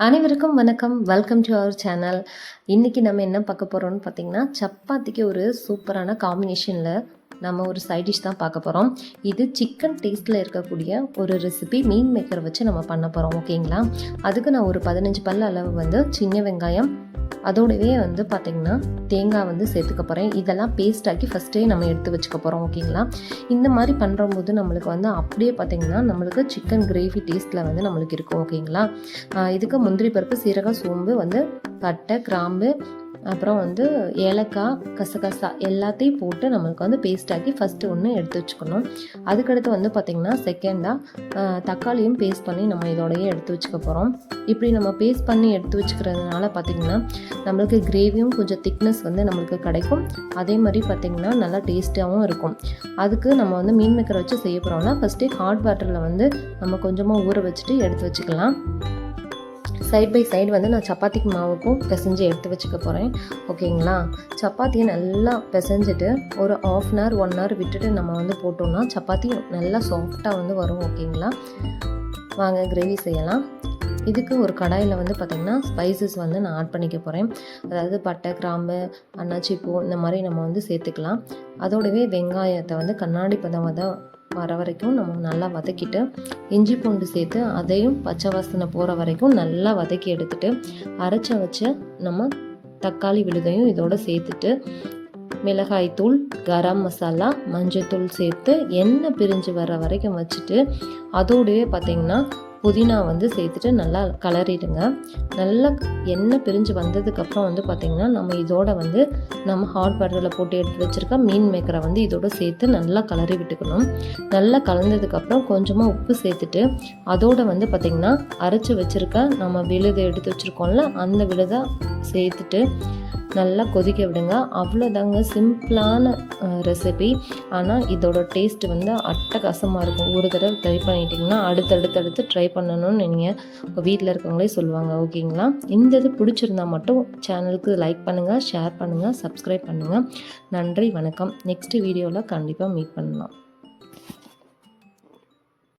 அனைவருக்கும் வணக்கம். Welcome to our channel இன்றைக்கி நம்ம என்ன பார்க்க போகிறோம்னு பார்த்திங்கன்னா சப்பாத்திக்கு ஒரு சூப்பரான காம்பினேஷனில் நம்ம ஒரு சைட் டிஷ் தான் பார்க்க போகிறோம் இது சிக்கன் டேஸ்ட்டில் இருக்கக்கூடிய ஒரு ரெசிபி மீன் மேக்கரை வச்சு நம்ம பண்ண போகிறோம் ஓகேங்களா அதுக்கு நான் ஒரு பதினஞ்சு பல்ல அளவு வந்து சின்ன வெங்காயம் அதோடவே வந்து பார்த்திங்கன்னா தேங்காய் வந்து சேர்த்துக்க போகிறேன் இதெல்லாம் பேஸ்ட் ஆக்கி ஃபஸ்ட்டே நம்ம எடுத்து வச்சுக்க போகிறோம் ஓகேங்களா இந்த மாதிரி பண்ணுறம்போது நம்மளுக்கு வந்து அப்படியே பார்த்திங்கன்னா நம்மளுக்கு சிக்கன் கிரேவி டேஸ்ட்டில் வந்து நம்மளுக்கு இருக்கும் ஓகேங்களா இதுக்கு முந்திரி பருப்பு சீரகம் சோம்பு வந்து பட்டை கிராம்பு அப்புறம் வந்து ஏலக்காய் கசகசா எல்லாத்தையும் போட்டு நம்மளுக்கு வந்து பேஸ்ட் ஆக்கி ஃபஸ்ட்டு ஒன்று எடுத்து வச்சுக்கணும். அதுக்கடுத்து வந்து பார்த்திங்கன்னா செகண்டாக தக்காளியும் பேஸ்ட் பண்ணி நம்ம இதோடையே எடுத்து வச்சுக்க போகிறோம் இப்படி நம்ம பேஸ்ட் பண்ணி எடுத்து வச்சுக்கிறதுனால பார்த்திங்கன்னா நம்மளுக்கு கிரேவியும் கொஞ்சம் திக்னஸ் வந்து நம்மளுக்கு கிடைக்கும். அதே மாதிரி பார்த்திங்கன்னா நல்லா டேஸ்ட்டாகவும் இருக்கும். அதுக்கு நம்ம வந்து மீன் மேக்கரை வச்சு செய்ய போகிறோம்னா ஃபஸ்ட்டே ஹாட் வாட்டரில் வந்து நம்ம கொஞ்சமாக ஊற வச்சுட்டு எடுத்து வச்சுக்கலாம். சைட் பை சைடு வந்து நான் சப்பாத்திக்கு மாவுக்கும் பிசைஞ்சு எடுத்து வச்சுக்க போகிறேன் ஓகேங்களா? சப்பாத்தியை நல்லா பிசைஞ்சிட்டு ஒரு half an hour one hour விட்டுட்டு நம்ம வந்து போட்டோம்னா சப்பாத்தி நல்லா சாஃப்டாக வந்து வரும். ஓகேங்களா? வாங்க கிரேவி செய்யலாம். இதுக்கு ஒரு கடாயில் வந்து பார்த்திங்கன்னா ஸ்பைசஸ் வந்து நான் ஆட் பண்ணிக்க போகிறேன் அதாவது பட்டை கிராம்பு அன்னாச்சி பூ இந்த மாதிரி நம்ம வந்து சேர்த்துக்கலாம். அதோடவே வெங்காயத்தை வந்து கண்ணாடி பதம் தான் வர வரைக்கும் நம்ம நல்லா வதக்கிட்டு இஞ்சி பூண்டு சேர்த்து அதையும் பச்சை வாசனை போகிற வரைக்கும் நல்லா வதக்கி எடுத்துட்டு அரைச்ச வச்ச நம்ம தக்காளி விழுதையும் இதோட சேர்த்துட்டு மிளகாய்த்தூள் கரம் மசாலா மஞ்சள்தூள் சேர்த்து எண்ணெய் பிரிஞ்சு வர வரைக்கும் வச்சுட்டு அதோடவே பார்த்திங்கன்னா புதினா வந்து சேர்த்துட்டு நல்லா கலரிடுங்க. நல்லா எண்ணெய் பிரிஞ்சு வந்ததுக்கப்புறம் வந்து பார்த்திங்கன்னா நம்ம இதோட வந்து நம்ம ஹாட் வாட்டரில் போட்டு எடுத்து வச்சுருக்க மீன் மேக்கரை வந்து இதோட சேர்த்து நல்லா கலரி விட்டுக்கணும். நல்லா கலந்ததுக்கப்புறம் கொஞ்சமாக உப்பு சேர்த்துட்டு அதோட வந்து பார்த்திங்கன்னா அரைச்சி வச்சுருக்க நம்ம விழுதை எடுத்து வச்சுருக்கோம்ல அந்த விழுதை சேர்த்துட்டு நல்லா கொதிக்க விடுங்க. அவ்வளோதாங்க சிம்பிளான ரெசிபி ஆனால் இதோட டேஸ்ட் வந்து அட்டகாசமாக இருக்கும். ஒரு தடவை ட்ரை பண்ணிட்டீங்கன்னா அடுத்தடுத்தடுத்து ட்ரை பண்ணணும்னு நீங்கள் உங்கள் வீட்டில் இருக்கவங்களே சொல்லுவாங்க. ஓகேங்களா? இந்த இது பிடிச்சிருந்தா மட்டும் சேனலுக்கு லைக் பண்ணுங்கள் ஷேர் பண்ணுங்கள் சப்ஸ்கிரைப் பண்ணுங்கள் நன்றி வணக்கம். நெக்ஸ்ட் வீடியோவில் கண்டிப்பாக மீட் பண்ணலாம்.